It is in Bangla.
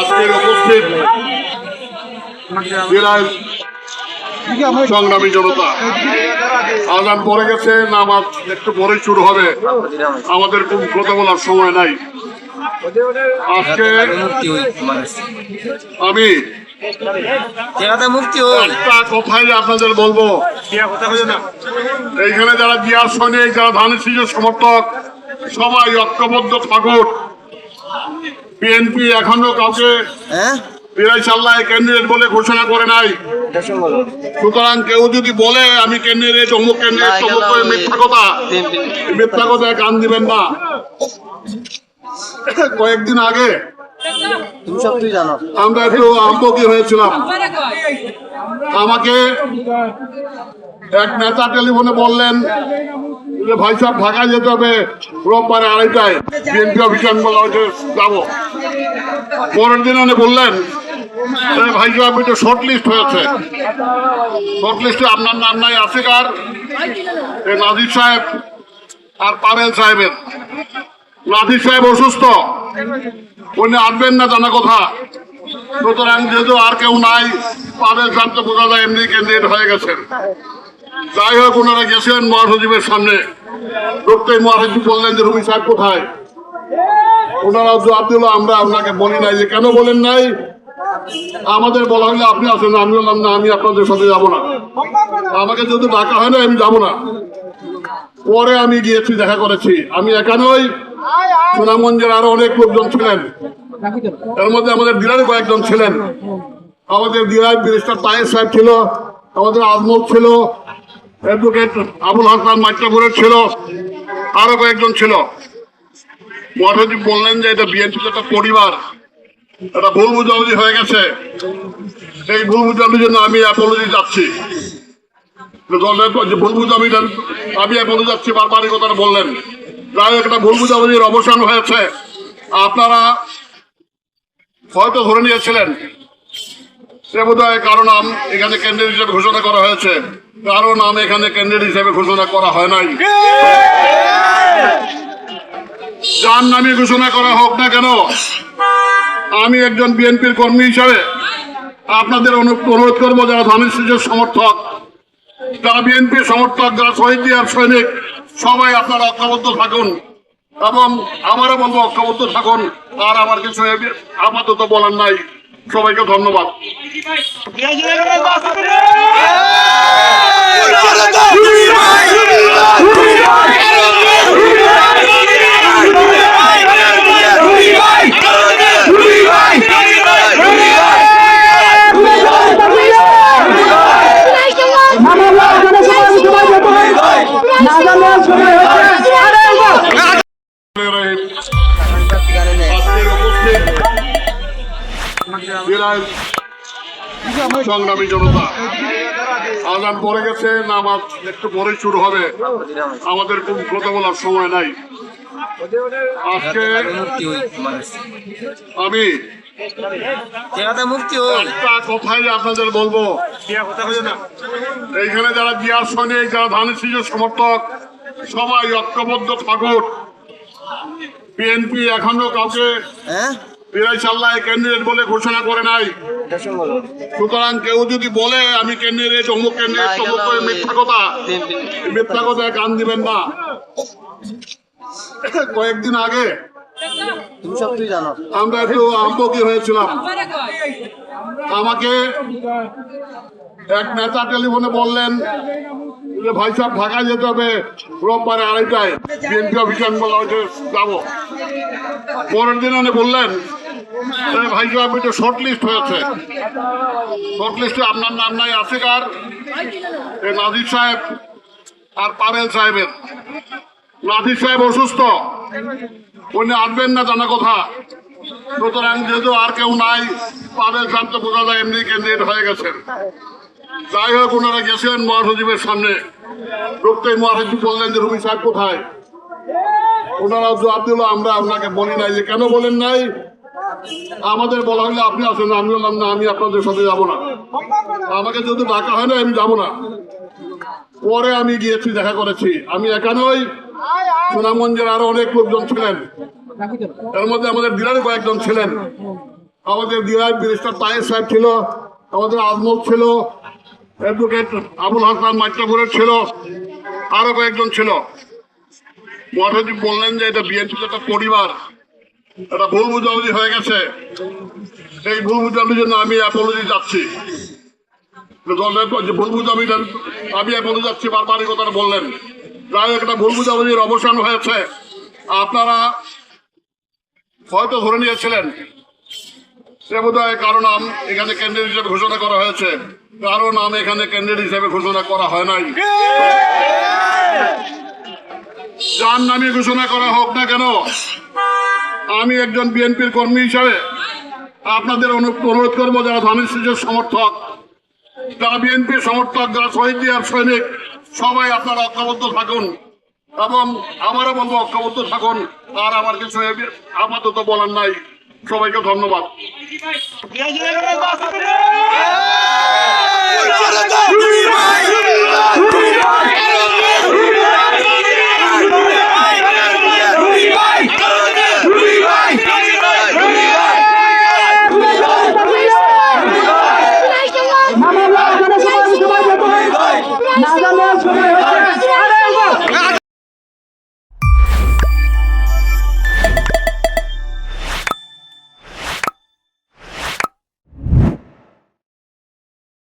আজকের উপস্থিত জেলায় সংগ্রামী জনতা। আজান পরে গেছে নামাজ একটু পরে শুরু হবে। আমাদের কোন কথা বলার সময় নাই। আজকে আমি একটা কথাই আপনাদের বলব। এইখানে যারা জিয়ার সৈনিক যারা ধানের সমর্থক সবাই ঐক্যবদ্ধ থাকুন বিএনপি এখনও কাউকে হ্যাঁ? ক্যান্ডিডেট বলে ঘোষণা করে নাই। সুতরাং কেউ যদি বলে আমি ক্যান্ডিডেট অমুক ক্যান্ডিডেট অমুক মিথ্যা কথা মিথ্যা কথায় কান দিবেন না। কয়েকদিন আগে আমরা একটু হয়েছিলাম। আমাকে এক নেতা টেলিফোনে বললেন ভাই সাহেব ঢাকায় যেতে হবে, রোববারে আড়াইটায় বিএনপি আমি বললাম যে যাব। পরের দিন উনি বললেন "এ ভাই সাহেব, এটা শর্ট লিস্ট হয়েছে। শর্ট লিস্টে আপনার নাম নাই আছে কার নাজির সাহেব আর পারেল সাহেবের। নাজির সাহেব অসুস্থ। উনি আসবেন না, জানা কথা। সুতরাং যেহেতু আর কেউ নাই পাবেল সাহেব তো বোঝা যায় এমনি ক্যান্ডিডেট হয়ে গেছেন যাই হোক, ওনারা গেছেন মহাসচিবের সামনে। ঢুকতেই মহাসচিব বললেন যে রুমি সাহেব কোথায়? ওনারা জবাব দিল আমরা আপনাকে বলি নাই যে, কেন বলেন নাই? আমাদের বলা হলে আপনি আসেন আমি বললাম না, আমি আপনাদের সাথে যাব না। আমাকে যদি ডাকা হয় না আমি যাব না। পরে আমি গিয়েছি, দেখা করেছি। আমি একা নই। সুনামগঞ্জের আরও অনেক লোকজন ছিলেন। এর মধ্যে আমাদের দিলারে কয়েকজন ছিলেন। আমাদের দিলার ব্যারিস্টার তায়ের সাহেব ছিল, আমাদের আজমল ছিল অ্যাডভোকেট আবুল হাসান মাইটাপুরের ছিল, আরও কয়েকজন ছিল। মহাসচিব বললেন যে এটা বিএনপি একটা পরিবার, এটা ভুল বুঝাবুঝি হয়ে গেছে। এই ভুল বুঝাবুঝির জন্য আমি অ্যাপোলজি যাচ্ছি। ভুল বুঝাবুঝি আমি অ্যাপোলজি যাচ্ছি বারবার কথাটা বললেন। যাই হোক, একটা ভুল বুঝাবুঝির অবসান হয়েছে। আপনারা হয়তো ধরে নিয়েছিলেন সে বোধ কারও নাম এখানে ক্যান্ডিডেট হিসেবে ঘোষণা করা হয়েছে। কারও নাম এখানে ক্যান্ডিডেট হিসেবে ঘোষণা করা হয় নাই। যার নামে ঘোষণা করা হোক না কেন, আমি একজন বিএনপির কর্মী হিসাবে আপনাদের অনু- অনুরোধ করব যারা ধানের শীষের সমর্থক, যারা বিএনপির সমর্থক, যারা শহীদ দিয়ার সৈনিক, সবাই আপনারা ঐক্যবদ্ধ থাকুন এবং আমারও বলব ঐক্যবদ্ধ থাকুন, আর আমার কিছু আপাতত বলার নাই। সবাইকে ধন্যবাদ সংগ্রামী জনতা আজান পরে গেছে, নামাজ একটু পরে শুরু হবে। আমাদের কোন কথা বলার সময় নাই। আজকে আমি কথাই আপনাদের বলব। এইখানে যারা জিয়ার সৈনিক, যারা ধানের শীষের সমর্থক, সবাই ঐক্যবদ্ধ থাকুন। বিএনপি এখনও কাউকে ক্যান্ডিডেট বলে ঘোষণা করে নাই। সুতরাং কেউ যদি বলে আমি ক্যান্ডিডেট অমুক ক্যান্ডিডেট অমুক করে মিথ্যা কথা। মিথ্যা কথায় কান দিবেন না। কয়েকদিন আগে আমরা একটু আম্পকি হয়েছিলাম। আমাকে এক নেতা টেলিফোনে বললেন যে ভাই সাহেব ঢাকায় যেতে হবে। রোববারে আড়াইটায় বিএনপি অফিসে আমি বললাম যে যাব। পরের দিন উনি বললেন "এ ভাই সাহেব এটা শর্ট লিস্ট শর্ট লিস্টে আপনার নাজির সাহেব আর সাহেবের। নাজির সাহেব অসুস্থ। উনি আসবেন না কথা। যেহেতু আর কেউ নাই পাবেল সাহেব তো বোঝা যায় এমনি ক্যান্ডিডেট হয়ে গেছেন যাই হোক, ওনারা গেছেন মহাসচিবের সামনে। ঢুকতেই মহাসচিব বললেন যে রুবি সাহেব কোথায়? ওনারা জবাব দিল, আমরা আপনাকে বলি নাই যে, কেন বলেন নাই? আমাদের বলা হলে আপনি আসেন, আমি বললাম, না, আমি আপনাদের সাথে যাব না। আমাকে যদি ডাকা হয় না আমি যাব না। পরে আমি গিয়েছি, দেখা করেছি। আমি একা নই সুনামগঞ্জের আরও অনেক লোকজন ছিলেন। এর মধ্যে আমাদের ডিলারে কয়েকজন ছিলেন। আমাদের ডিলার ব্যারিস্টার তায়ের সাহেব ছিল, আমাদের আজমল ছিল অ্যাডভোকেট আবুল হাসান মাইট্রাপুরের ছিল, আরও কয়েকজন ছিল। মহাসচিব বললেন যে এটা বিএনপি একটা পরিবার। এটা ভুল বুঝাবুঝি হয়ে গেছে। এই ভুল বুঝাবুঝির জন্য আমি অ্যাপোলজি যাচ্ছি দলের ভুল বুঝাবুঝি আমি অ্যাপোলজি যাচ্ছি বারবার এই কথাটা বললেন। যাই হোক, একটা ভুল বুঝাবুঝির অবসান হয়েছে। আপনারা হয়তো ধরে নিয়েছিলেন সে বোধ হয় কারও নাম এখানে ক্যান্ডিডেট হিসেবে ঘোষণা করা হয়েছে। কারও নাম এখানে ক্যান্ডিডেট হিসেবে ঘোষণা করা হয় নাই। যার নামে ঘোষণা করা হোক না কেন আমি একজন বিএনপির কর্মী হিসাবে আপনাদের অনুরোধ করব যারা ধানের শীষের সমর্থক যারা বিএনপির সমর্থক যারা শহীদ দিয়ার সৈনিক সবাই আপনারা ঐক্যবদ্ধ থাকুন এবং আমারও বলব ঐক্যবদ্ধ থাকুন আর আমার কিছু আপাতত বলার নাই সবাইকে ধন্যবাদ